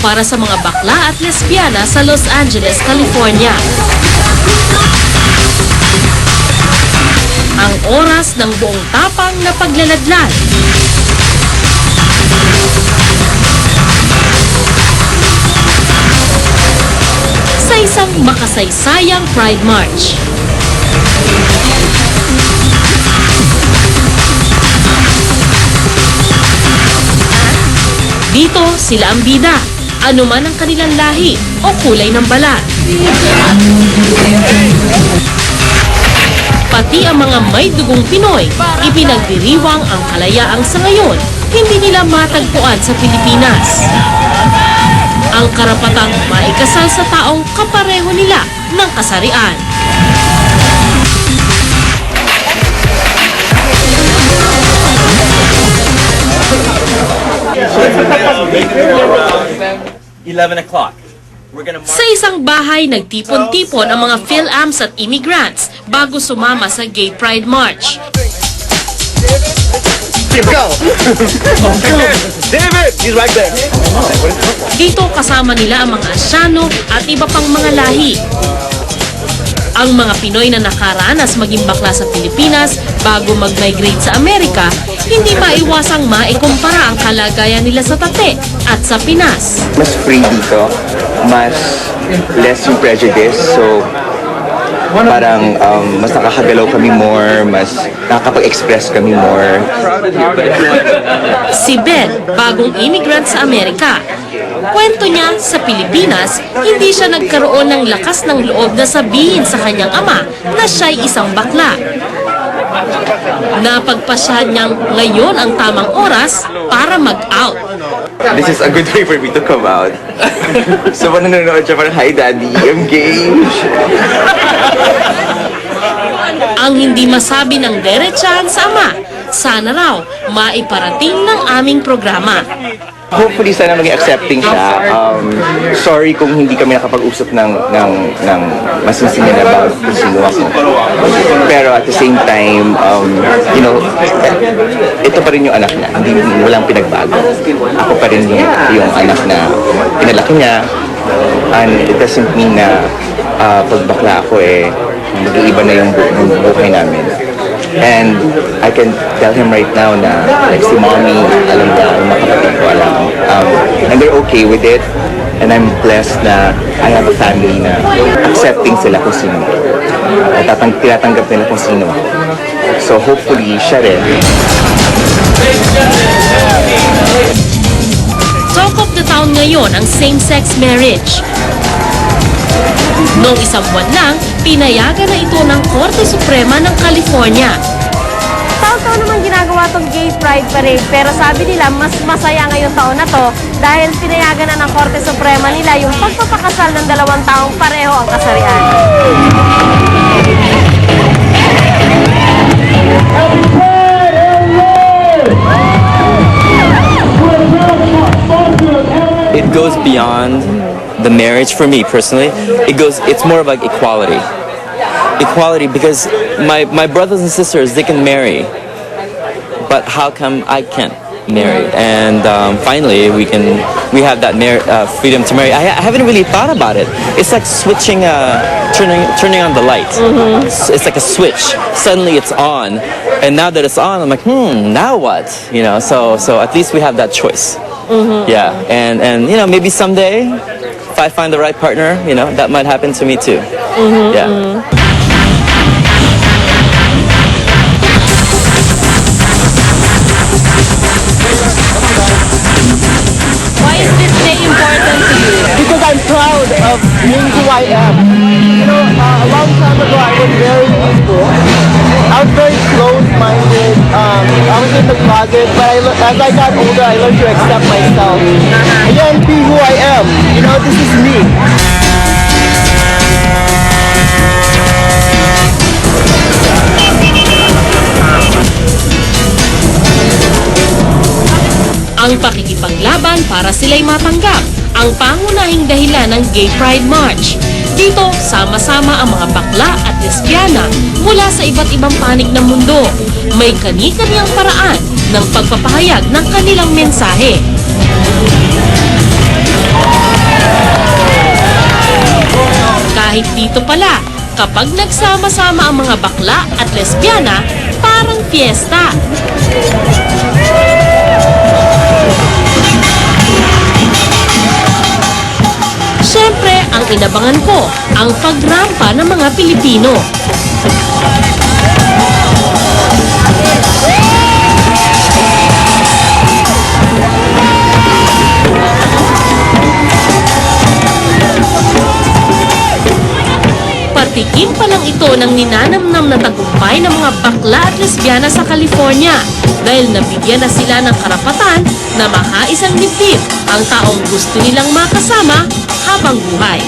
para sa mga bakla at lesbiana sa Los Angeles, California. Ang oras ng buong tapang na paglaladlad. Sa isang makasaysayang Pride March. Dito, sila ang bida. Ano man ang kanilang lahi o kulay ng balat. Pati ang mga may dugong Pinoy, ipinagdiriwang ang kalayaang sa ngayon, hindi nila matagpuan sa Pilipinas. Ang karapatang maikasal sa taong kapareho nila ng kasarian. Eleven o'clock. Sa isang bahay, nagtipon-tipon ang mga PhilAms at immigrants bago sumama sa Gay Pride March. Go! David! He's right there. Dito kasama nila ang mga asyano at iba pang mga lahi. Ang mga Pinoy na nakaranas maging bakla sa Pilipinas bago mag-migrate sa Amerika, hindi maiwasang maikumpara ang kalagayan nila sa Tate at sa Pinas. mas free dito, mas less yung prejudice. So, parang um, mas nakakagalaw kami more, mas nakakapag-express kami more. Si Ben, bagong immigrant sa Amerika. Kwento niya, sa Pilipinas, hindi siya nagkaroon ng lakas ng loob na sabihin sa kanyang ama na siya'y isang bakla. Napagpasyahan niyang ngayon ang tamang oras para mag-out. This is a good way for me to come out. so, pag nanonood siya, parang, Hi, Daddy, I'm gay. Ang hindi masabi ng derechahan sa ama, sana raw maiparating ng aming programa. Hopefully, sana maging accepting siya. Um, sorry kung hindi kami nakapag-usap ng, ng, ng mas masinsin about kung sino ako. Pero at the same time, um, you know, ito pa rin yung anak niya. Hindi, walang pinagbago. Ako pa rin yung, yung anak na pinalaki niya. And it doesn't mean na uh, pag bakla ako eh, mag-iiba na yung, bu- yung buhay namin. And I can tell him right now na like si mommy, alam niya, ang mga kapatid ko alam. Um, and they're okay with it. And I'm blessed na I have a family na accepting sila kung sino. At tatang, tinatanggap nila kung sino. So hopefully, siya rin. Talk of the town ngayon ang same-sex marriage. Noong isang buwan lang, pinayagan na ito ng Korte Suprema ng California. Taon-taon naman ginagawa tong gay pride parade pero sabi nila mas masaya ngayong taon na to dahil pinayagan na ng Korte Suprema nila yung pagpapakasal ng dalawang taong pareho ang kasarian. It goes beyond the marriage for me personally. It goes. It's more like equality. Equality because my my brothers and sisters they can marry, but how come I can't marry? And um, finally we can we have that mar- uh, freedom to marry. I, I haven't really thought about it. It's like switching, uh, turning turning on the light. It's, it's like a switch. Suddenly it's on, and now that it's on, I'm like, hmm, now what? You know. So so at least we have that choice. Yeah, and and you know maybe someday, if I find the right partner, you know that might happen to me too. Yeah. Closet, but I, le- as I got older, I learned to accept myself. Again, be who I am. You know, this is me. Ang pakikipaglaban para sila'y matanggap ang pangunahing dahilan ng Gay Pride March. Dito, sama-sama ang mga bakla at lesbiana mula sa iba't ibang panig ng mundo. May kani-kaniyang paraan ng pagpapahayag ng kanilang mensahe. Kahit dito pala, kapag nagsama-sama ang mga bakla at lesbiana, parang fiesta. Siyempre, ang inabangan ko, ang pagrampa ng mga Pilipino. Patikim pa lang ito ng ninanamnam na tagumpay ng mga bakla at lesbiana sa California dahil nabigyan na sila ng karapatan na makaisang dibdib ang taong gusto nilang makasama habang buhay.